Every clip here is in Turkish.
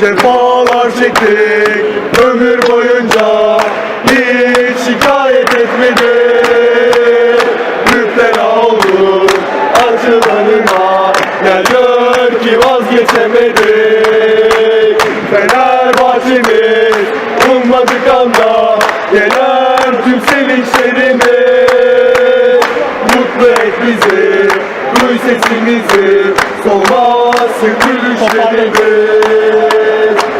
Cefalar çektik ömür boyunca Hiç şikayet etmedi Müptela olduk acılarına Gel gör ki vazgeçemedik. Fenerbahçemiz ummadık anda Gelen tüm sevinçlerimiz sesimizi Solmazsın gülüşlerimiz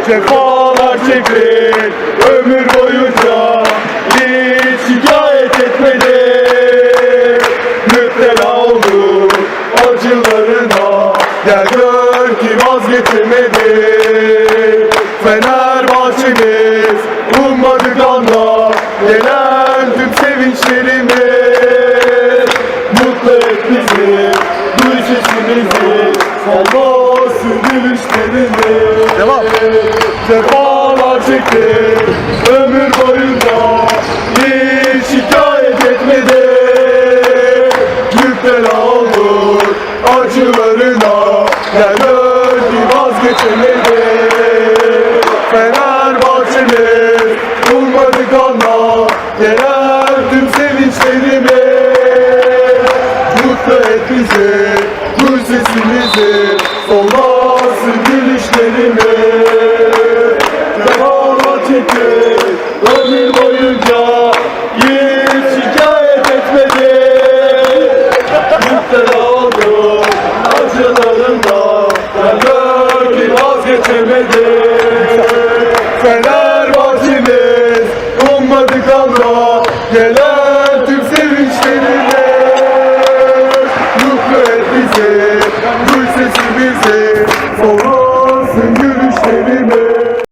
Cefalar çektik Ömür boyunca Hiç şikayet etmedik Müptela olduk Acılarına Gel gör ki vazgeçemedik Fenerbahçemiz Ummadık anda Olmasın gülüşlerimiz Devam. Cefalar çektik Ömür boyunca Hiç şikayet etmedik Müptela olduk Acılarına Gel gör ki vazgeçemedik Fenerbahçemiz Ummadık anla Gelen tüm sevinçlerimiz Mutlu et bizi sesimizi Solmasın gülüşlerimiz Devam çektik Ömür boyunca Hiç şikayet etmedik Müptela olduk Acılarında Gel gör ki vazgeçemedik music.